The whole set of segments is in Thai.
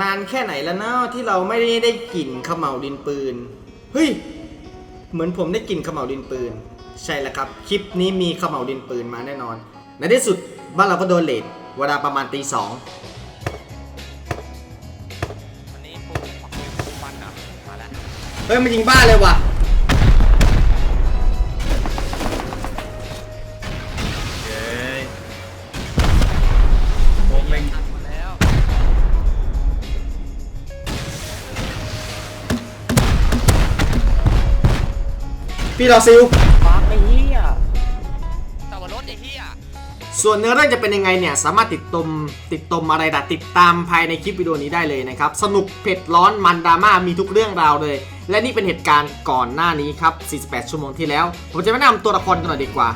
นานแค่ไหนแล้วเนาะที่เราไม่ได้ได้กลิ่นเขม่าวดินปืน เฮ้ย เหมือนผมได้กลิ่นเขม่าวดินปืน ใช่แล้วครับ คลิปนี้มีเขม่าวดินปืนมาแน่นอน ในที่สุดบ้านเราก็โดนเลทเวลาประมาณตีสองวันนี้ปูปูฟันเหรอมาแล้ว เฮ้ยมันยิงบ้านเลยว่ะ พี่รอซิลฟักไอ้เหี้ยแต่ว่ารถไอ้เหี้ยส่วนเนื้อเรื่องจะเป็นยังไงเนี่ย สามารถติดตมติดตมอะไรดัดติดตามภายในคลิปวิดีโอนี้ได้เลยนะครับ สนุกเผ็ดร้อนมันดราม่ามีทุกเรื่องราวเลย และนี่เป็นเหตุการณ์ก่อนหน้านี้ครับ 48 ชั่วโมงที่แล้ว ผมจะแนะนำตัวละครกันหน่อยดีกว่า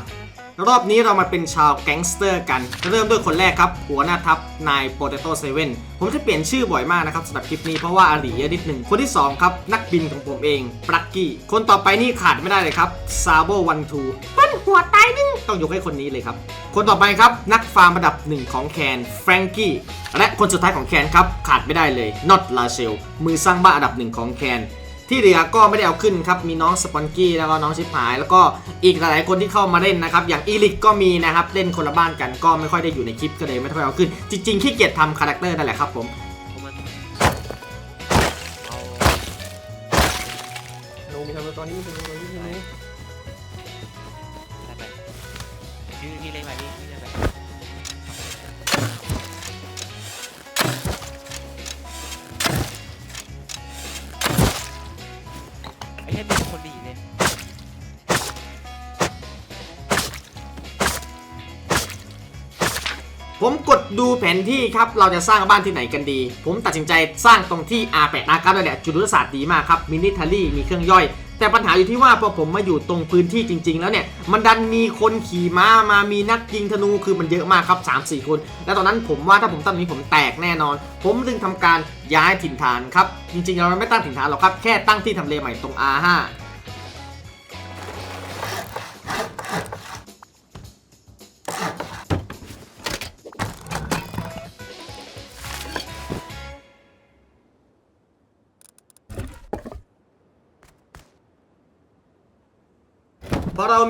รอบนี้เรามาเป็นชาวแก๊งสเตอร์กัน เริ่มด้วยคนแรกครับ หัวหน้าทัพนายโปเตโต้เซเว่นผมจะเปลี่ยนชื่อบ่อยมากนะครับสำหรับคลิปนี้เพราะว่าอารีเยอะนิดหนึ่งคนที่ 2 ครับ นักบินของผมเองปลักกี้ คนต่อไปนี่ขาดไม่ได้เลยครับซาโบวันทูปั้นหัวตายนึงต้องยกให้คนนี้เลยครับ คนต่อไปครับนักฟาร์มระดับหนึ่งของแคนแฟรงกี้และคนสุดท้ายของแคนครับขาดไม่ได้เลยน็อตลาเชลมือสร้างบ้านอันดับหนึ่งของแคน ที่เหลือก็ไม่ได้เอาขึ้นครับ มีน้องสปอนกี้แล้วก็น้องชิปหาย แล้วก็อีกหลายๆคนที่เข้ามาเล่นนะครับ อย่างอีลิกก็มีนะครับ เล่นคนละบ้านกันก็ไม่ค่อยได้อยู่ในคลิปก็เลยไม่ค่อยเอาขึ้น จริงๆขี้เกียจทำคาแรคเตอร์นั่นแหละครับผมผมมันเอาลงมีทำตัวนี้มีทำตัวนี้มีได้ไปพี่ไปพี่พี่เล่น ผมกดดูแผนที่ครับ เราจะสร้างบ้านที่ไหนกันดี ผมตัดสินใจสร้างตรงที่ R8 R9 นั่นแหละ จุดยุทธศาสตร์ดีมากครับ มินิทารี่มีเครื่องย่อย แต่ปัญหาอยู่ที่ว่าพอผมมาอยู่ตรงพื้นที่จริง ๆ แล้วเนี่ย มันดันมีคนขี่ม้ามามีนักยิงธนูคือมันเยอะมากครับ 3-4 คน แล้วตอนนั้นผมว่าถ้าผมตั้งนี้ผมแตกแน่นอน ผมจึงทำการย้ายถิ่นฐานครับ จริงๆเราไม่ตั้งถิ่นฐานหรอกครับ แค่ตั้งที่ทำเลใหม่ตรง R5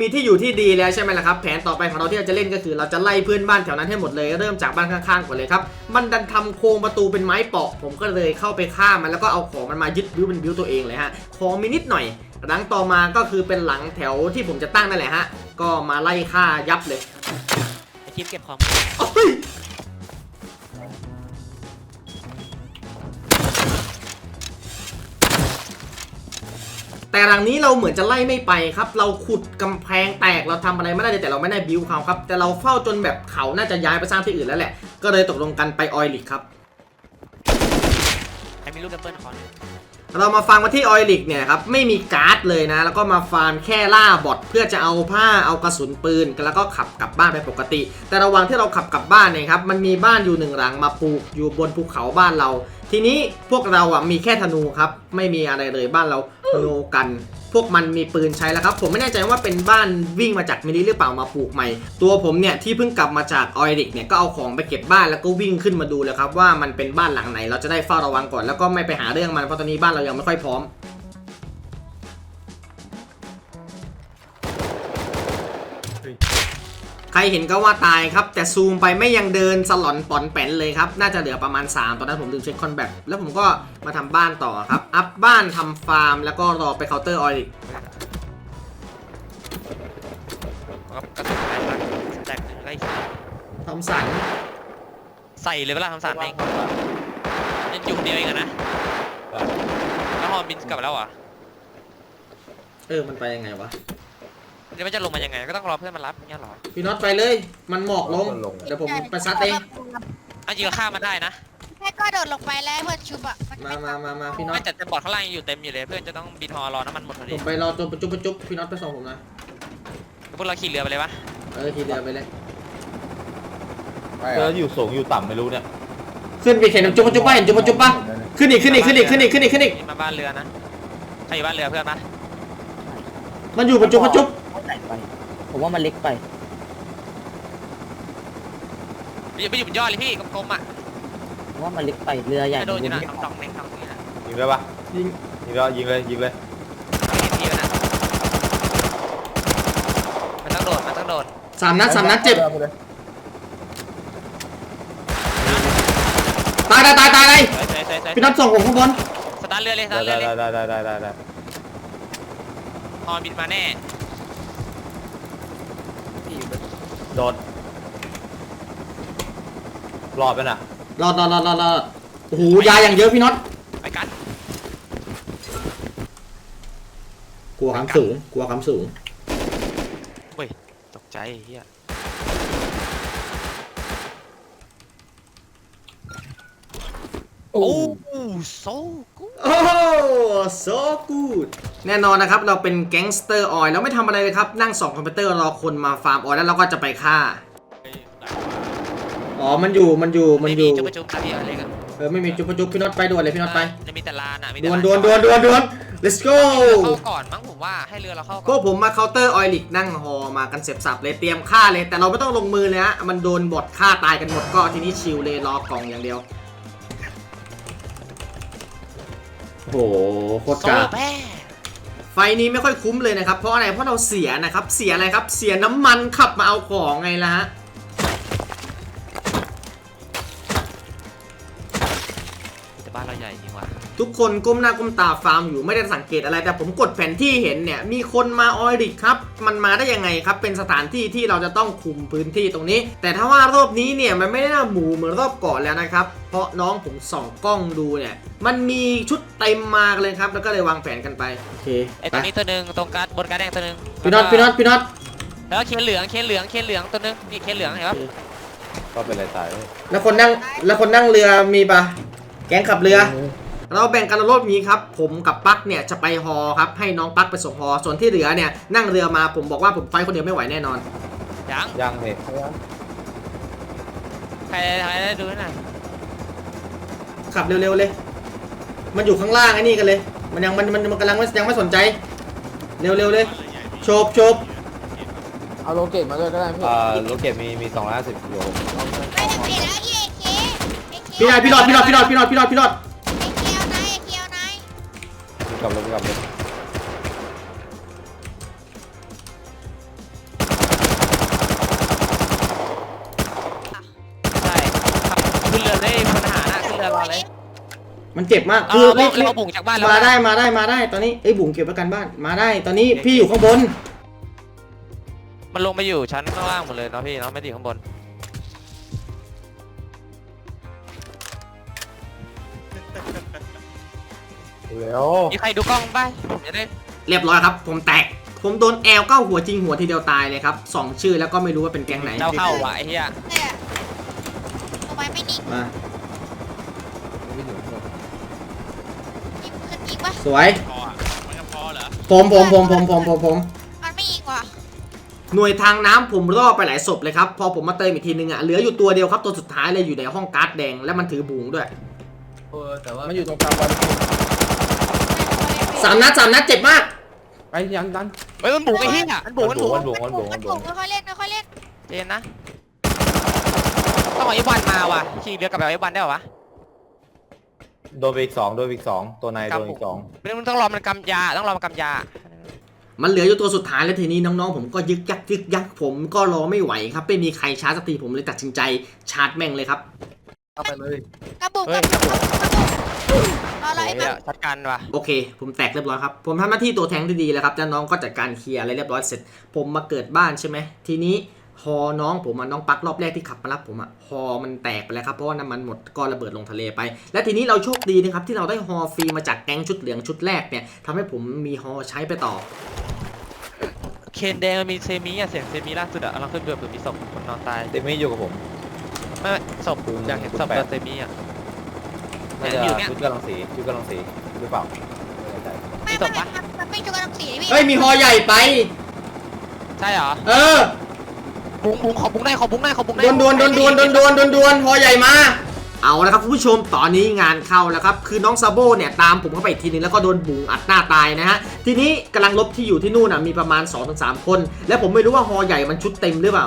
มีที่อยู่ที่ดีแล้วใช่ไหมล่ะครับ แผนต่อไปของเราที่เราจะเล่นก็คือ เราจะไล่เพื่อนบ้านแถวนั้นให้หมดเลย เริ่มจากบ้านข้างๆก่อนเลยครับ มันดันทำโครงประตูเป็นไม้เปาะ ผมก็เลยเข้าไปฆ่ามันแล้วก็เอาของมันมายึดบิวเป็นบิวตัวเองเลยฮะ ของมีนิดหน่อย หลังต่อมาก็คือเป็นหลังแถวที่ผมจะตั้งนั่นแหละฮะ ก็มาไล่ฆ่ายับเลยไอ้ทีมเก็บของ แต่หลังนี้เราเหมือนจะไล่ไม่ไปครับ เราขุดกำแพงแตกเราทำอะไรไม่ได้เลยแต่เราไม่ได้บิวเขาครับ แต่เราเฝ้าจนแบบเขาน่าจะย้ายไปสร้างที่อื่นแล้วแหละ ก็เลยตกลงกันไปออยลิกครับใครมีลูกดับเบิลคอนเรามาฟังมาที่ออยลิกเนี่ยครับไม่มีการ์ดเลยนะ แล้วก็มาฟาร์มแค่ล่าบอทเพื่อจะเอาผ้าเอากระสุนปืน แล้วก็ขับกลับบ้านไปปกติ แต่ระหว่างที่เราขับกลับบ้านเนี่ยครับมันมีบ้านอยู่หนึ่งหลังมาปลูกอยู่บนภูเขาบ้านเรา ทีนี้พวกเราอะมีแค่ธนูครับ ไม่มีอะไรเลยบ้านเราโนกัน พวกมันมีปืนใช้แล้วครับ ผมไม่แน่ใจว่าเป็นบ้านวิ่งมาจากมิลิหรือเปล่ามาปลูกใหม่ ตัวผมเนี่ยที่เพิ่งกลับมาจากออยริกเนี่ยก็เอาของไปเก็บบ้านแล้วก็วิ่งขึ้นมาดูเลยครับว่ามันเป็นบ้านหลังไหน เราจะได้เฝ้าระวังก่อนแล้วก็ไม่ไปหาเรื่องมันเพราะตอนนี้บ้านเรายังไม่ค่อยพร้อม ใครเห็นก็ว่าตายครับ แต่ซูมไปไม่ยังเดินสลอนปอนแปนเลยครับ น่าจะเหลือประมาณ 3 ตอนนั้นผมลืมเช็คคอนแบทแล้วผมก็มาทำบ้านต่อครับ อัพบ้านทำฟาร์ม แล้วก็รอไปเคาน์เตอร์ออยลิกก็กระสุนไปบ้างแตกหนึ่งไล่ทอมสันใส่เลยเวลาทำสารเองยังอยู่คนเดียวเองอะนะแล้วฮอมบินกลับมาแล้วเหรอะเออมันไปยังไงวะ เดี๋ยวมันจะลงมายังไงก็ต้องรอเพื่อนมารับอย่างเงี้ยเหรอพี่น็อตไปเลยมันหมอกลง เดี๋ยวผมไปซัดเอง เอาจริงก็ฆ่ามันได้นะแค่ก็โดดลงไปแล้วให้เพื่อนชุบอะนมามามามาพี่น็อไม่ต แต่แต่บอร์ดข้างล่างยังอยู่เต็มอยู่เลย เพื่อนจะต้องบินฮอรอน้ำมันหมดพอผดีมไปรอจนประจุประจุพี่น็อตไปส่งผมนะ พวกเราขี่เรือไปเลยวะเออทีเดียวไปเลยเธออยู่สูงอยู่ต่ำไม่รู้เนี่ยขึ้นไปเข็นจุบจุบป่ะเห็นจุบจุบป่ะ ขึ้นอีกขึ้นอีกขึ้นอีกขึ้นอีกขึ้นอีกขึ้นอีก นี่มาบ้านเรือนะใครอยู่บ้านเรือเพื่อนปะมันอยู่ประจุประจุเขาใส่ไป ผมว่ามันเล็กไปไม่อยู่ไม่อยู่บนยอดเลยพี่กลมๆอะผมว่ามันเล็กไปเรือใหญ่จะโดนอยู่นะมัสองสองเน่งสองนี่นะยิงได้ปะยิงยิงแล้วยิงเลยยิงเลยไม่เห็นพี่แล้วนะมันต้องโดดมันต้องโดดสามนัดสามนัดเจ็บตายตายตายตายเลยเฮ้ยเฮ้ยเฮ้ยเฮ้ยพี่น็อตส่งผมข้างบนสตาร์ทเรือเลยสตาได้ร์ทเรือได้เลยได้ได้ได้ได้ได้ฮอบินมาแน่ โดดรอดไปน่ะรอดรอดรอดรอดรอดโอ้โหยาอย่างเยอะพี่น็อตไปกันกลัวความสูงกลัวความสูงเฮ้ยตกใจไอ้เฮียโอ้โอ้โซกูโอ้ so good แน่นอนนะครับเราเป็นแก๊งสเตอร์ออยเราไม่ทำอะไรเลยครับ นั่งส่องคอมพิวเตอร์รอคนมาฟาร์มออยแล้วเราก็จะไปฆ่า อ๋อ มันอยู่ มันอยู่ มันอยู่ จุ๊บจุ๊บครับพี่อะไรกันเออ ไม่มีจุ๊บจุ๊บพี่น็อตไปด่วนเลยพี่น็อตไปจะมีแต่ลานอะมีดแต่วนลาดวนดวนดวนดวน let's go ให้เรือเข้าก่อนมั้งผมว่าให้เรือเราเข้าก็ก่อนผมมาเคาน์เตอร์ออยลิกนั่งฮอมากันเสียบสับเลยเตรียมฆ่าเลย แต่เราไม่ต้องลงมือเลยฮะมันโดนบทฆ่าตายกันหมดก็ทีนี้ชิลเลยรอกล่องอย่างเดียวโอ้โหโคตรโซกาแพ้ไฟ นี้ไม่ค่อยคุ้มเลยนะครับ เพราะอะไรเพราะเราเสียนะครับ เสียอะไรครับ เสียน้ำมันขับมาเอาของไงล่ะฮะ ทุกคนก้มหน้าก้มตาฟาร์มอยู่ไม่ได้สังเกตอะไร แต่ผมกดแผนที่เห็นเนี่ยมีคนมาออยริกครับ มันมาได้ยังไงครับ เป็นสถานที่ที่เราจะต้องคุมพื้นที่ตรงนี้ แต่ถ้าว่ารอบนี้เนี่ยมันไม่ได้น่าหมูเหมือนรอบก่อนแล้วนะครับ เพราะน้องผมส่องกล้องดูเนี่ยมันมีชุดเต็มมาเลยครับ แล้วก็เลยวางแผนกันไปโอเคไอ้ไปตัวนี้ตัวหนึ่งตรงการ์ดบนการ์ดแดงตัวหนึ่งพี่น็อตพี่น็อตพี่น็อตแล้วเคนเหลืองเคนเหลืองเคนเหลืองตัวหนึงนี่เคนเหลืองเห็นปะก็เป็นไรตายเว้ยแล้วคนนั่งแล้วคนนั่งเรือมีปะแก๊งขับเรือ เราแบ่งกันรอบนี้ครับผมกับปักเนี่ยจะไปฮอครับให้น้องปักไปส่งฮอส่วนที่เหลือเนี่ยนั่งเรือมาผมบอกว่าผมไฟท์คนเดียวไม่ไหวแน่นอน ยังยังเหใครใครได้ดูหน่อยขับเร็วๆเลย มันอยู่ข้างล่างไอ้นี่กันเลย มันยังมันมันมันกำลังไม่ยังไม่สนใจ เร็วๆเลยโชบโชบเอาโลเกตมาด้วยก็ได้พี่อ่าโลเกตมีมี250กิโล ไม่ได้เปลี่ยนแล้วที่เอเคเอเคพี่นายพี่รอดพี่รอดพี่รอดพี่รอดพี่รอดพี่รอด กลับเลยกลับเลยใช่ขึ้นเรือได้พลทหารนะขึ้นเรือรอเลย มันเจ็บมากเอคืออรีบเราบุกจากบ้านแล้วมาได้มาได้มาได้ตอนนี้ไอ้ยบุ๋มเก็บประกันบ้านมาได้ตอนนี้พี่อยู่ข้างบน มันลงไปอยู่ชั้นข้างล่างหมดเลยเนาะพี่เนาะไม่ได้อยู่ข้างบน เร็วมีใครดูกล้องบ้างผมจะได้เรียบร้อยครับ ผมแตก ผมโดนแอลเก้าหัวจริงหัวทีเดียวตายเลยครับสองชื่อแล้วก็ไม่รู้ว่าเป็นแก๊งไหน เจ้าเข้าว่ะไอ้เหี้ยเนี่ยทำไมไม่นิ่งมายิงขึ้นยิงปะสวย พออะมันก็พอเหรอผมผมผมผมผมผมผมมันไม่ยิงว่ะหน่วยทางน้ำผมรอดไปหลายศพเลยครับ พอผมมาเติมอีกทีนึงอะเหลืออยู่ตัวเดียวครับตัวสุดท้ายเลยอยู่ในห้องการ์ดแดงแล้วมันถือบุ๋งด้วยมันอยู่ตรงกลางบอล สามนัดสามนัดเจ็บมาก ไปยันดันเฮ้ยมันบุกไอ้เหี้ยมันบุกมันบุกมันบุกมันบุกมันบุกค่อยๆเล่นค่อยๆเล่นเจนนะ ต้องเอาไอ้วันมาว่ะ ขี่เรือกลับไปเอาไอ้วันได้เหรอวะโดนไปอีกสองโดนไปอีกสองตัวในโดนอีกสองไม่ต้องต้องรอมันกำยา ต้องรอมันกำยา มันเหลืออยู่ตัวสุดท้ายแล้วทีนี้น้องๆผมก็ยึกยักยึกยักผมก็รอไม่ไหวครับ ไม่มีใครชาร์จสักทีผมเลยตัดสินใจชาร์จแม่งเลยครับเอาไปเลยกระบุกกเฮ้ระยบุกกระบุก รอรอโอ้ไอ้ยมันอะชัดกันว่ะโอเค ผมแตกเรียบร้อยครับ ผมทำหน้าที่ตัวแทงที่ดีแล้วครับแล้วน้องก็จัดการเคลียร์อะไรเรียบร้อยเสร็จ ผมมาเกิดบ้านใช่ไหม ทีนี้ฮอน้องผมอะน้องปักรอบแรกที่ขับมารับผมอะฮอมันแตกไปแล้วครับ เพราะว่าน้ำมันหมดก็ระเบิดลงทะเลไป และทีนี้เราโชคดีนะครับที่เราได้ฮอฟรีมาจากแก๊งชุดเหลืองชุดแรกเนี่ยทำให้ผมมีฮอใช้ไปต่อ เคนแดงมันมีเซมิอะเสียงเซมิล่าสุดอะเราขึ้นเรือเผื่อมีศพคนนอนตายเดมี่อยู่กับผม ไม่ไม่ศพคุณอยากเห็นคุณศพแปดเรือเซมิอะ น่าเนี่ยจะอยู่เนี่ยชุดกำลังสีชุดกำลังสีหรือเปล่าไม่แน่ใจไม่ไม่ไม่มันไม่จุกกระดังสีพี่เฮ้ยมีฮอใหญ่ไป ใช่เหรอเออบุ้งบุ้งขอบุ้งได้ขอบุ้งได้ขอบุ้งดได้วนดวนดวนดวนดวนดวนดวนดวนฮอใหญ่มา เอาละครับคุณผู้ชมตอนนี้งานเข้าแล้วครับ คือน้องซาโบเนี่ยตามผมเข้าไปอีกทีนึงแล้วก็โดนบุงอัดหน้าตายนะฮะ ทีนี้กำลังลบที่อยู่ที่นู่นอะมีประมาณ 2-3 คน และผมไม่รู้ว่าฮอใหญ่มันชุดเต็มหรือเปล่า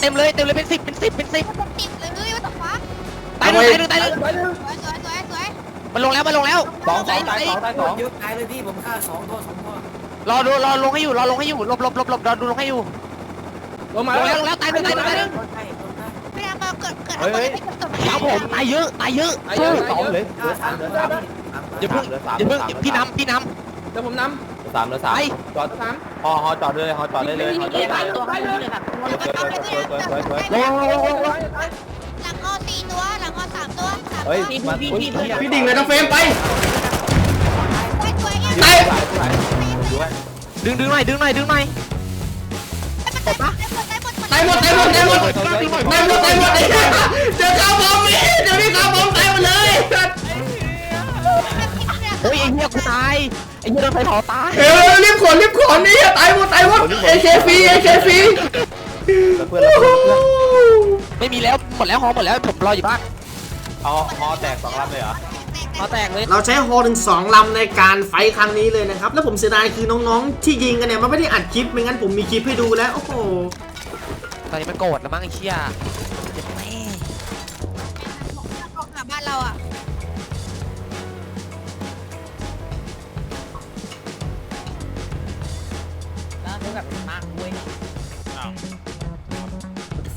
เต็มเลยเต็มเลยเป็นสิบเป็นสิบเป็นสิบมันติดเลยว่าต่อฟ้าตายหนึ่งตายหนึ่งตายหนึ่งสวย มันลงแล้วมันลงแล้วสองสองตายสองตายสองเยอะตายเลยพี่ผมฆ่าสองตัวสองตัวรอดูรอลงให้อยู่รอลงให้อยู่หลบหลบหลบหลบรอดูลงให้อยู่ลงมาลงแล้วลงแล้วตายหนึ่งตายหนึ่งตายหนึ่งโดนใช่โดนใช่พี่ดำมาเกิดเกิดอะไรไม่เกิดตกครับผมตายเยอะตายเยอะไอ้เยอะสองเลยเหลืฆ่าอสาสามมเหลือสามสามสามอย่าเพิ่งเหลือสามอย่าเพิ่งเหลือสามพี่นำพี่นเดี๋ยวผมนเหลือสามเหลือสามไปจอดำสามฮอฮอจอดเลยฮอจอดได้เลยฮอจอดได้เลยตัวไปเลยแบบำลงลงลงลง เฮ้ยตัวมันอุ๊ยพี่ดิ่งเลยน้องเฟรมไปสวยสวยตายสายสายดูไว้ดึงดึงหน่อยดึงหน่อยดึงหน่อยตายหมดตายหมดตายหมดตายหมดตายหมดตายหมดตายหมดไอ้เหี้ยเจอข้าวบอมนี่เดี๋ยวนี้ข้าวบอมตายหมดเลยโอ้ยไอ้เหี้ยกูตายไอ้เหี้ยโดนไฟเผาตายเออรีบขนรีบขนนี่ตายหมดตายหมดเอเคฟรีเอเคฟรีแล้วเพื่อนแล้วเพื่อนเพื่อนไม่มีแล้วหมดแล้วหอหมดแล้วผมรออยู่บ้าน เอาฮอแตกสองลำเลยเหรอหอแตกเลยเราใช้ฮอถึงสองลำในการไฟท์ครั้งนี้เลยนะครับ แล้วผมเสียดายคือน้องๆ ที่ยิงกันเนี่ยมันไม่ได้อัดคลิปไม่งั้นผมมีคลิปให้ดูแล้ว โอ้โห ตอนนี้มันโกรธแล้วมั้งไอ้เชี่ยเจ็บแม่ออกหาบ้านเราอะ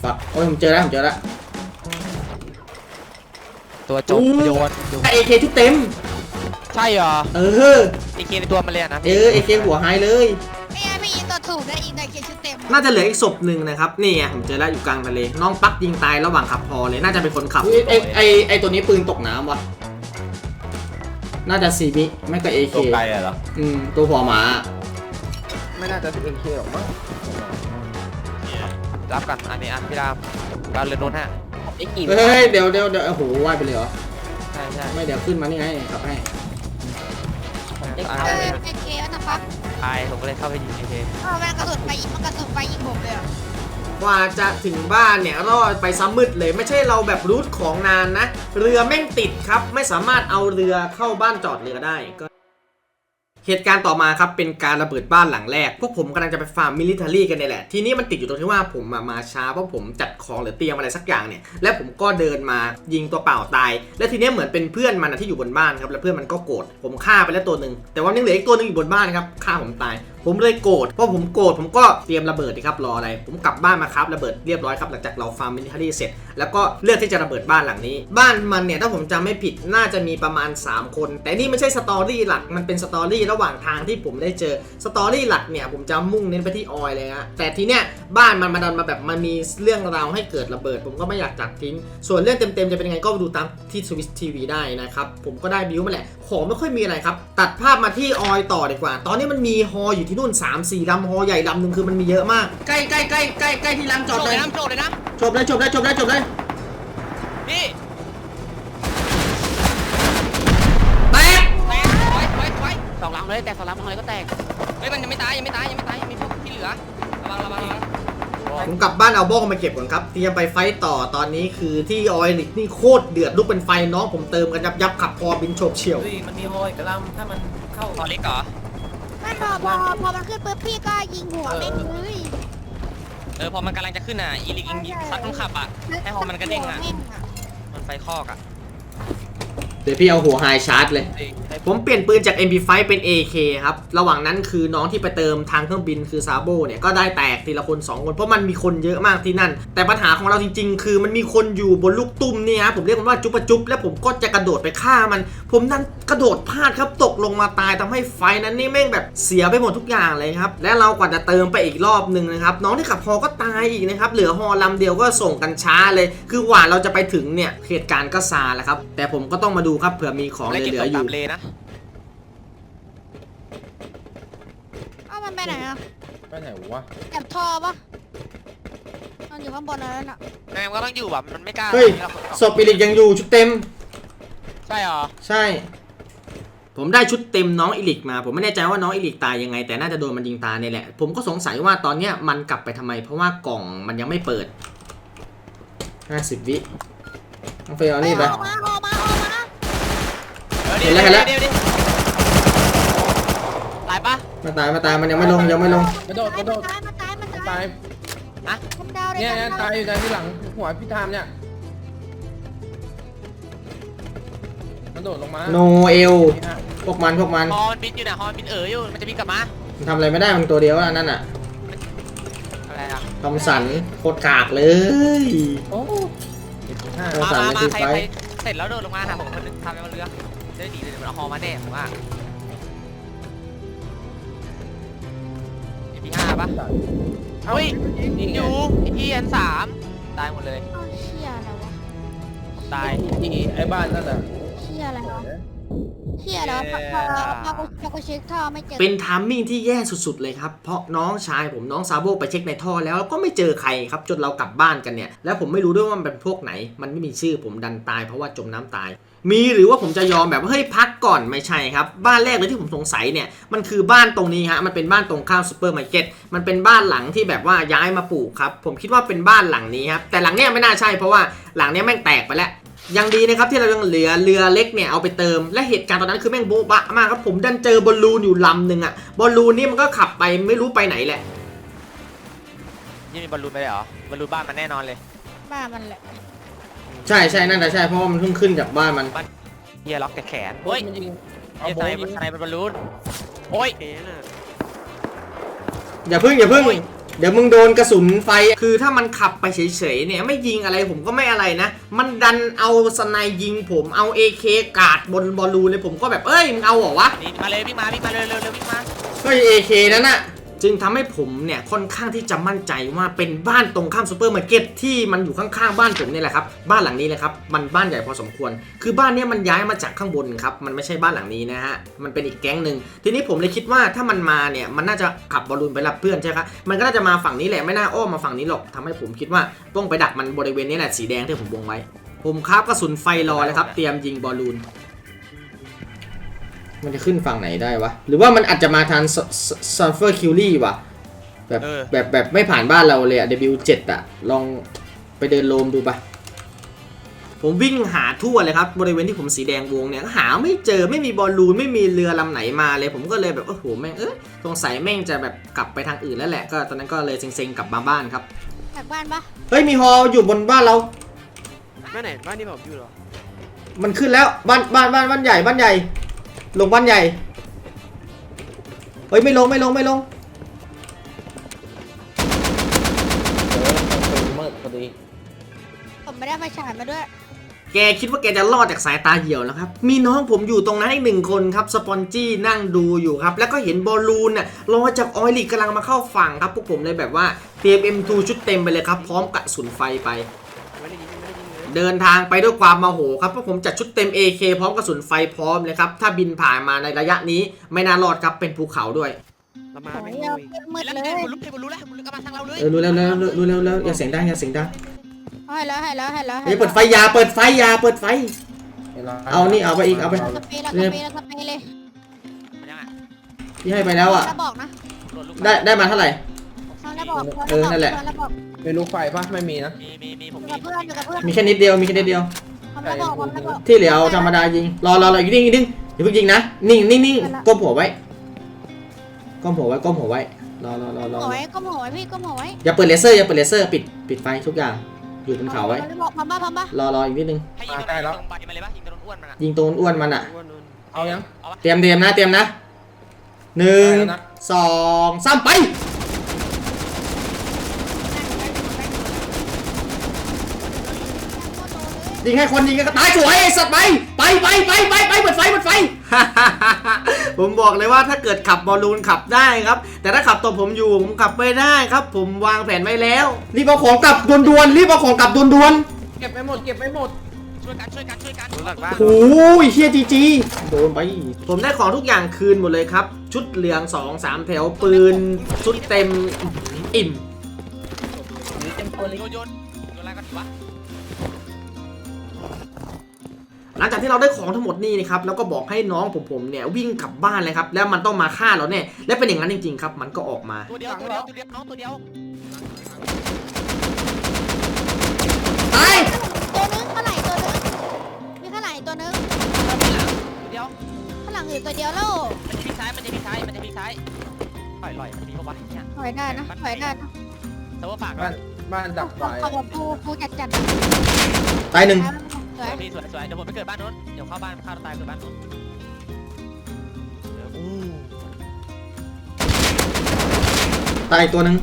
ฟักโอ้ยผมเจอแล้วผมเจอแล้ว ตัวจบโยนอยู่เอเคที่เต็ม ใช่เหรอเออ ไอ้เคในตัวมันเลยอะนะเออเอเคหัวหายเลย ไม่งั้นพี่ยิงตัวถูกได้ยิงได้เขียนชื่อเต็มน่าจะเหลืออีกศพหนึ่งนะครับ นี่ไงผมเจอแล้วอยู่กลางทะเล น้องปักยิงตายระหว่างขับพอเลย น่าจะเป็นคนขับไอไอไอตัวนี้ปืนตกน้ำวะน่าจะซีมิไม่ก็เอเคตัวไกลอะเหรอ อืมตัวหัวหมา ไม่น่าจะเอ็นเคหรอกมั้งรับกันอันนี้อะพี่รามเราเรือโน้นฮะ เฮ้ยเดี๋ยวเดี๋ยวเดี๋ยวโอ้โหว่ายไปเลยเหรอ ใช่ใช่ไม่เดี๋ยวขึ้นมานี่ไงขับให้อ่าเออไอเคแล้วนะครับตายผมก็เลยเข้าไปยิงไอ้เคเออมันกระสุนไปยิงมันกระสุนไปยิงผมเลยอะกว่าจะถึงบ้านเนี่ยรอดไปซ้ำมืดเลยไม่ใช่เราแบบรูทของนานนะ เรือแม่งติดครับ ไม่สามารถเอาเรือเข้าบ้านจอดเรือได้ก็ เหตุการณ์ต่อมาครับเป็นการระเบิดบ้านหลังแรก พวกผมกำลังจะไปฟาร์มมิลิเทอรี่กันเนี่ยแหละ ทีนี้มันติดอยู่ตรงที่ว่าผมมามาช้าเพราะผมจัดของหรือเตรียมอะไรสักอย่างเนี่ย และผมก็เดินมายิงตัวเปล่าตาย และทีนี้เหมือนเป็นเพื่อนมันนะที่อยู่บนบ้านครับ แล้วเพื่อนมันก็โกรธ ผมฆ่าไปแล้วตัวหนึ่ง แต่ว่ายังเหลืออีกตัวหนึงอยู่บนบ้านครับ ฆ่าผมตาย ผมเลยโกรธเพราะผมโกรธผมก็เตรียมระเบิดดีครับรออะไร ผมกลับบ้านมาครับระเบิดเรียบร้อยครับหลังจากเราฟาร์มมิลิเทอรี่เสร็จ แล้วก็เลือกที่จะระเบิดบ้านหลังนี้ บ้านมันเนี่ยถ้าผมจำไม่ผิดน่าจะมีประมาณ 3 คน แต่นี่ไม่ใช่สตอรี่หลักมันเป็นสตอรี่ระหว่างทางที่ผมได้เจอสตอรี่หลักเนี่ยผมจะมุ่งเน้นไปที่ออยเลยฮะแต่ทีเนี้ยบ้านมันมาดันมาแบบมันมีเรื่องราวให้เกิดระเบิด ผมก็ไม่อยากจัดทิ้ง ส่วนเรื่องเต็มๆจะเป็นยังไงก็ดูตามที่สวิตทีวีได้นะครับผมก็ได้บิวมาแหละของไม่ค่อยมีอะไรครับตัดภาพมาที่ออยต่อดีกว่า ตอนนี้มันมีฮออยู่ที่นู่น3 4ลำฮอใหญ่ลำหนึ่งคือมันมีเยอะมาก ใกล้ใกล้ใกล้ใกล้ใกล้ที่ลำจอดโจเลยนะโจเลยนะจบเลยจบเลยจบเลยจบเลยพี่แตกแตกไว้ไว้ไว้สองลำเลยแตกสองลำอะไรก็แตกเฮ้ยมันยังไม่ตายยังไม่ตายยังไม่ตายยังมีพวกที่เหลือระวังระวังระวังผมกลับบ้านเอาบ้องมาเก็บก่อนครับเตรียมไปไฟต์ต่อตอนนี้คือที่ออยลิกนี่โคตรเดือดลุกเป็นไฟน้องผมเติมกันยับยับขับพอบินโฉบเฉี่ยว เฮ้ยมันมีฮอยกระลำถ้ามันเข้าพอเล็กเหรอ ไม่พอพอพอมันขึ้นปุ๊บพี่ก็ยิงหัวแม่งเลยเออพอมันกำลังจะขึ้นอะอีลิกยิงซัดต้องขับอะให้พอมันกระเด้งอะ มันไฟคอกอะ เดี๋ยวพี่เอาหัวไฮชาร์จเลย ผมเปลี่ยนปืนจาก MP5 เป็น AK ครับ ระหว่างนั้นคือน้องที่ไปเติมทางเครื่องบินคือซาโบเนี่ย ก็ได้แตกทีละคน 2 คน เพราะมันมีคนเยอะมากที่นั่น แต่ปัญหาของเราจริง ๆ คือมันมีคนอยู่บนลูกตุ้มเนี่ยครับผมเรียกมันว่าจุ๊บปะจุ๊บแล้วผมก็จะกระโดดไปฆ่ามัน ผมนั้นกระโดดพลาดครับตกลงมาตายทำให้ไฟนั้นนี่แม่งแบบเสียไปหมดทุกอย่างเลยครับ และเรากว่าจะเติมไปอีกรอบหนึ่งนะครับน้องที่ขับฮอก็ตายอีกนะครับเหลือฮอลำเดียวก็ส่งกันช้าเลย คือหว่าเราจะไปถึงเนี่ยเหตุการณ์ก็ซาแล้วครับแต่ผมก็ต้องมาดูครับเผื่อมีของแล้วเหเก็บลืศอพๆอตายู่มเลนะเอ้ามันไปไหนอะไปไหนวะแอบทอปะมันอยู่ข้างบนแล้วน่ะแม่งก็ต้องอยู่แบบมันไม่กล้าเฮ้ยศพอิลิกยังอยู่ชุดเต็ม ใช่เหรอ ใช่ ผมได้ชุดเต็มน้องอิลิกมา ผมไม่แน่ใจว่าน้องอิลิกตายยังไง แต่น่าจะโดนมันยิงตายเนี่ยแหละ ผมก็สงสัยว่าตอนเนี้ยมันกลับไปทำไม เพราะว่ากล่องมันยังไม่เปิด 50 วิเอาไปเอานี่ไป ออกมาออกมาออกมา เห็นแล้วเห็นแล้วดี๋ยดี๋ยตายปะมาตายมาตายมันยังไม่ลงยังไม่ลงกระโดดกระโดดตายมันตายมันตาตายยมันดาวเลยเนี่ยเนี่ยมันตายอยู่ในที่หลังหัวพี่ทามเนี่ยมันโดดลงมาโนเอลพวกมันพวกมันฮอมันบินอยู่นะฮอมันบินเอ๋ออยู่ มันจะบินกลับมา มันทำอะไรไม่ได้มันตัวเดียวอะนั่นอะอะไรอะทอมสันโคตรกากเลย โอ้ห้าเออมาสามมานามาทีใครไฟใครเสร็จแล้วโดดลงมาหาผมคนนึงทำให้มันเรือจะ ได้หนีเลยมันเอาฮอมาแน่ผมว่ามีห้าปะเอ้าเฮ้ยนี่อไงยู่ที่อันสามตายหมดเลยเอาเชี่ยอะไรวะตายที่ไอ้บ้านนั่นน่ะเชี่ยอะไรวะเชี่ยแล้วพอพอพอกูพอกูเช็คท่อไม่เจอเป็นทามมิ่งที่แย่สุดๆเลยครับ เพราะน้องชายผมน้องซาโบไปเช็คในท่อแล้วก็ไม่เจอใครครับจนเรากลับบ้านกันเนี่ย แล้วผมไม่รู้ด้วยว่ามันเป็นพวกไหน มันไม่มีชื่อผมดันตายเพราะว่าจมน้ำตาย มีหรือว่าผมจะยอมแบบว่าเฮ้ยพักก่อนไม่ใช่ครับ บ้านแรกเลยที่ผมสงสัยเนี่ยมันคือบ้านตรงนี้ฮะมันเป็นบ้านตรงข้ามซูเปอร์มาร์เก็ตมันเป็นบ้านหลังที่แบบว่าย้ายมาปลูกครับผมคิดว่าเป็นบ้านหลังนี้ครับแต่หลังเนี้ยไม่น่าใช่เพราะว่าหลังเนี้ยแม่งแตกไปแล้วยังดีนะครับที่เรายังเหลือเรือเล็กเนี่ยเอาไปเติม และเหตุการณ์ตอนนั้นคือแม่งโบ๊ะบะมากครับผมดันเจอบอลลูนอยู่ลำหนึ่งอะบอลลูนนี่มันก็ขับไปไม่รู้ไปไหนแหละยี่มีบอลลูนไปเลยเหรอ บอลลูนบ้านมันแน่นอนเลย บ้ามันแหละ ใช่ใช่นั่นแหละใช่เพราะว่ามันเพิ่งขึ้นจากบ้านมันเฮียล็อกแต่แขนเฮ้เฮ้ยยมันยิงเอาเฮียโบสไนยิเปอร์งสไนเปอร์บอลลูนโอ้ยอย่าพึ่งอย่าพึ่งเดี๋ยวมึงโดนกระสุนไฟ คือถ้ามันขับไปเฉยๆเนี่ยไม่ยิงอะไรผมก็ไม่อะไรนะ มันดันเอาสไนยิงผมเอา AK กาดบนบอลลูนเลยผมก็แบบเอ้ยมึงเอาเหรอวะนี่มาเลยวิ่งมาวิ่งมาเร็วเร็วเร็ววิ่งมา ก็ AK นั่นน่ะ จึงทำให้ผมเนี่ยค่อนข้างที่จะมั่นใจว่าเป็นบ้านตรงข้ามซูเปอร์มาร์เก็ตที่มันอยู่ข้างๆบ้านผมเนี่ยแหละครับบ้านหลังนี้เลยครับมันบ้านใหญ่พอสมควร คือบ้านเนี้ยมันย้ายมาจากข้างบนครับมันไม่ใช่บ้านหลังนี้นะฮะมันเป็นอีกแก๊งหนึ่งทีนี้ผมเลยคิดว่าถ้ามันมาเนี่ยมันน่าจะขับบอลลูนไปรับเพื่อนใช่ครับมันก็น่าจะมาฝั่งนี้แหละไม่น่าอ้อมมาฝั่งนี้หรอกทำให้ผมคิดว่าต้องไปดักมันบริเวณนี้แหละสีแดงที่ผมวงไว้ ผมคาบกระสุนไฟรอเลยครับ เตรียมยิงบอลลูน มันจะขึ้นฝั่งไหนได้วะ หรือว่ามันอาจจะมาทางซัลเฟอร์คิวรี่วะแบบเออ แบบแบบไม่ผ่านบ้านเราเลยอะ W7 อะลองไปเดินโลมดูปะผมวิ่งหาทั่วเลยครับ บริเวณที่ผมสีแดงวงเนี่ยหาไม่เจอไม่มีบอลลูนไม่มีเรือลำไหนมาเลย ผมก็เลยแบบโอ้โหแม่งเอ้ยสงสัยแม่งจะแบบกลับไปทางอื่นแล้วแหละก็ตอนนั้นก็เลยเซ็งๆกลับมาบ้านครับจากบ้านปะเฮ้ยมีฮออยู่บนบ้านเรา บ้านไหนบ้านที่ผมอยู่เหรอมันขึ้นแล้วบ้านบ้านบ้านบ้านใหญ่บ้านใหญ่ ลงบ้านใหญ่ เฮ้ยไม่ลงไม่ลงไม่ลง เออต้องเป็นมืดพอดีผมไม่ได้มาฉายมาด้วย แกคิดว่าแกจะรอดจากสายตาเหี่ยวแล้วครับ มีน้องผมอยู่ตรงนั้นอีกหนึ่งคนครับ สปอนจี้นั่งดูอยู่ครับ แล้วก็เห็นบอลลูนน่ะลอยจากออยลีกกำลังมาเข้าฝั่งครับ พวกผมเลยแบบว่าเตรียม M2 ชุดเต็มไปเลยครับ พร้อมกระสุนไฟไป เลยเดินทางไปด้วยความโมโหครับเพราะผมจัดชุดเต็ม AK พร้อมกระสุนไฟพร้อมเลยครับ ถ้าบินผ่านมาในระยะนี้ไม่น่ารอดครับเป็นภูเขาด้วยเรามาโอ้ไม่ยรู้เราอีกมืดแล้วเลเทยบอลลูนเทบอลลูนแล้วบอลลูนก็มาทางเราเลยเออรู้แล้วรู้แล้วรู้แล้วรู้แล้วอย่าเสียงดังอย่าเสียงดังให้แล้วให้แล้วให้แล้วเฮ้ยเปิดไฟอยาเปิดไฟอยาเปิดไฟ เอานี่เอาไปอีกเอาไปสเปรย์เราสเปรย์เราสเปรย์เลยมันยังอะที่ให้ไปแล้วอะแล้วบอกนะโดดลูกได้ได้มาเท่าไหร่ ตอนแล้วบอกเออนั่นแหละตอนแล้วบอกไม่รู้ไฟปะไม่มีนะ มีมีมีผมอยู่มีกับเพื่อนอยู่กับเพื่อนมีแค่นิดเดียวมีแค่นิดเดียว ผมแล้วบอกผมแล้วบอกที่เหลือเอาธรรมดายิงรอรอรออีกนิดอีกนิดอย่าเพิ่งยิงนะนิ่งนิ่งนิ่งก้มหัวไว้ก้มหัวไว้ก้มหัวไว้รอรอรอรอหัวไว้ก็หัวไว้พี่ก็หัวไว้อย่าเปิดเลเซอร์อย่าเปิดเลเซอร์ปิดปิดไฟทุกอย่างอยู่บนเขาไว้บอกพร้อมป่ะพร้อมป่ะรอรออีกนิดนึงให้ยิงตรงไหนตรงใบมาเลยปะยิงตรงอ้วนมันอะยิงตรงอ้วนมันอะอ้วนนู่นเอายังเตรียมเตรียมนะเตรียมนะหนึ่งได้แล้วนะสองสามไป ยิงให้คนยิงก็ตายสวยไอ้สัตว์ไปไปไปไปไปไปเปิดไฟเปิดไฟ ผมบอกเลยว่าถ้าเกิดขับบอลลูนขับได้ครับ แต่ถ้าขับตัวผมอยู่ผมขับไม่ได้ครับ ผมวางแผนไว้แล้วรีบเอาของกลับด่วนๆรีบเอาของกลับด่วนเก็บไปหมดเก็บไปหมด ช่วยกันช่วยกันช่วยกันรู้หลักบ้านๆโอ้ยเฮียจีจีโดนไปผมได้ของทุกอย่างคืนหมดเลยครับ ชุดเหลืองสองสามแถวปืน ชุดเต็มอิ่มโยนโยนโยนอะไรกันวะ ลังจากที่เราได้ของทั้งหมดนี่นะครับแล้วก็บอกให้น้องผมผมเนี่ยวิ่งกลับบ้านเลยครับแล้วมันต้องมาฆ่าเราแน่และเป็นอย่างนั้นจริงๆครับ มันก็ออกมา ตัวเดียวตัวเดียวตัวเดียวน้องตัวเดียวตายตัวนึงข้างหลังตัวนึงมีข้างหลังตัวนึงตัวเดียวข้างหลังอื่นตัวเดียวแล้วมันจะพลิกซ้ายมันจะพลิกซ้ายมันจะพลิกซ้ายปล่อยลอยมันดีปะวะเนี่ยถอยได้นะถอยได้นะเซิร์ฟเวอร์ฝากบ้านบ้านดับไฟขอบปูปูจัดจัดตายหนึ่งส วยพี่สวยสวยเดี๋ยวผมไปเกิดบ้านนู้นเดี๋ยวเข้าบ้านเข้าตายเกิดบ้านนู้นเดี๋ยวอู้ตายตัวหนึ่ง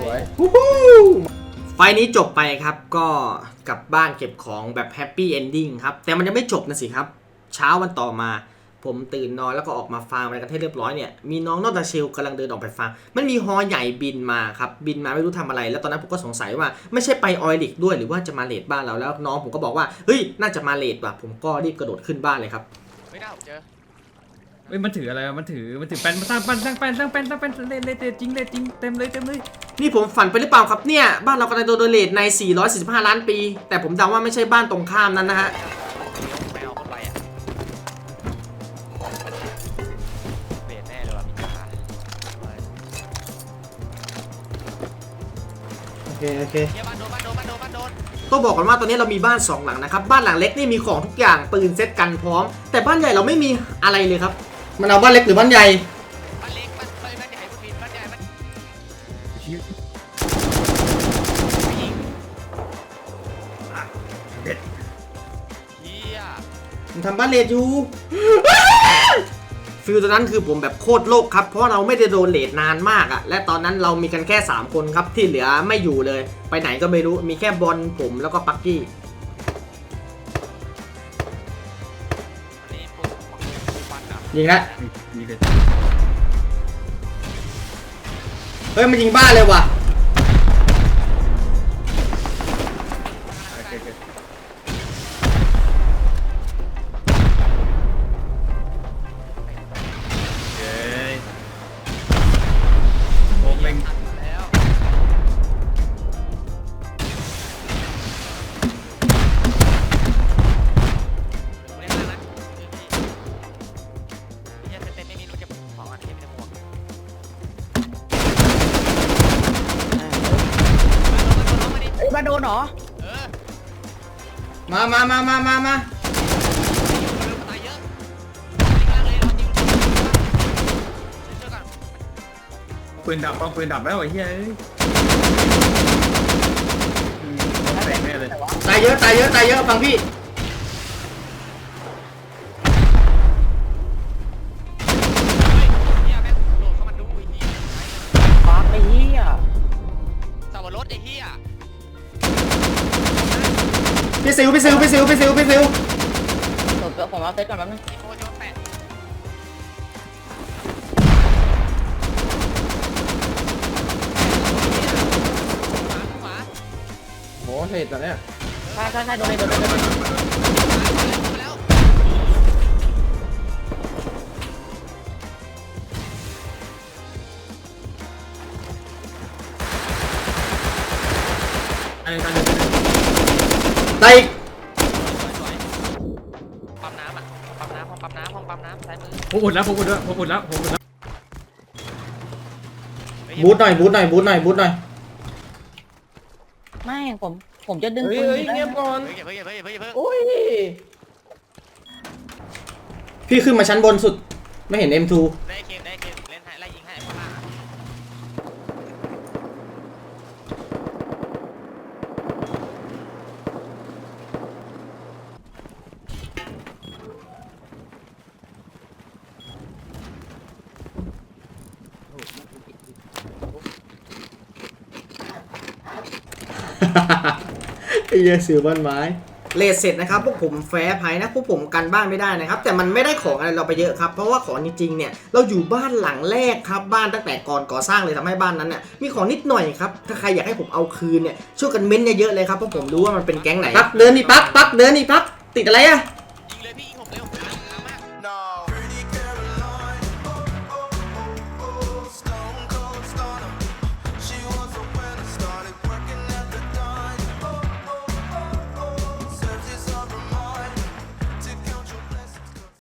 สวยวู้ฮู้ไฟล์นี้จบไปครับก็กลับบ้านเก็บของแบบแฮปปี้เอนดิ้งครับ แต่มันยังไม่จบนะสิครับ เช้าวันต่อมา ผมตื่นนอนแล้วก็ออกมาฟาร์มอะไรกันให้เรียบร้อยเนี่ยมีน้องนอตาเชลกำลังเดินออกไปฟาร์มมันมีฮอใหญ่บินมาครับบินมาไม่รู้ทำอะไร แล้วตอนนั้นผมก็สงสัยว่าไม่ใช่ไปออยลิกด้วยหรือว่าจะมาเลดบ้านเราแล้วน้องผมก็บอกว่าเฮ้ยน่าจะมาเลดว่ะผมก็รีบกระโดดขึ้นบ้านเลยครับไม่ได้ผมเจอเฮ้ยมันถืออะไรวะมันถือมันถือแป้นมาสร้างแป้นสร้างแป้นสร้างแป้นสร้างแป้นเล่นเล่นเล่นจริงเล่นจริงเต็มเลยเต็มเลยนี่ผมฝันไปหรือเปล่าครับเนี่ยบ้านเรากำลังโดนโดเลตใน 445 ล้านปี แต่ผมเดาว่าไม่ใช่บ้านตรงข้ามนั้นนะฮะ เคโอเคเฮียบ้านโดนบ้านโดนบ้านโดนบ้านโดนต้องบอกก่อนว่าตอนนี้เรามีบ้าน2หลังนะครับบ้านหลังเล็กนี่มีของทุกอย่างปืนเซ็ตกันพร้อม แต่บ้านใหญ่เราไม่มีอะไรเลยครับ มันเอาบ้านเล็กหรือบ้านใหญ่บ้านเล็กบ้านบ้านบ้านใหญ่บ้านบินบ้านใหญ่บ้านยิงเฮียผมทำบ้านเลดอยู่ ฟิลตอนนั้นคือผมแบบโคตรโลกครับ เพราะเราไม่ได้โดนเลดนานมากอะและตอนนั้นเรามีกันแค่ 3 คนครับที่เหลือไม่อยู่เลย ไปไหนก็ไม่รู้มีแค่บอลผมแล้วก็ปักกี้อันนี้ปุ๊บปุ๊บฟันอะยิงละนี่เลยเฮ้ยมันยิงบ้านเลยว่ะ อนปืนดับป้องปืนดับแล้วไอ้เหี้ยเอ้ยอืมแตกแน่เลยตายเยอะตายเยอะตายเยอะฟังพี่ พี่ซิวพี่ซิวพี่ซิวพี่ซิวพี่ซิวผมเอาเซตก่อนแป๊บนึงอีโมโจแปะหมาหมาโหเลดตอนเนี้ยหมาแล้วไอ้ อผมอุดแล้วผมอุดแล้วผมอุดแล้วผมอุดแล้วบูทหน่อยบูทหน่อยบูทหน่อยบูทหน่อยไม่ผม ผมจะดึงเฮ้ยปืนเฮ้ยได้เงียบก่อนเฮ้ยอย่าเพิ่งอย่าเพิ่งอย่าเพิ่งอย่าเพิ่งโอ้ยพี่ขึ้นมาชั้นบนสุด ไม่เห็น M2 ได้เกมได้เกมเล่นให้ไล่ยิงให้ข้างล่างอะ ไอ้เหี้ยสิวบ้านไม้เลทเสร็จนะครับพวกผมแฟร์ไพนะพวกผมกันบ้านไม่ได้นะครับ แต่มันไม่ได้ของอะไรเราไปเยอะครับ เพราะว่าของจริงๆเนี่ยเราอยู่บ้านหลังแรกครับบ้านตั้งแต่ก่อนก่อสร้างเลยทำให้บ้านนั้นเนี่ยมีของนิดหน่อยครับถ้าใครอยากให้ผมเอาคืนเนี่ยช่วยกันเม้นต์เยอะๆเลยครับเพราะผมรู้ว่ามันเป็นแก๊งไหนปักเดินนี่ปักปักเดินนี่ปักติดอะไรอะ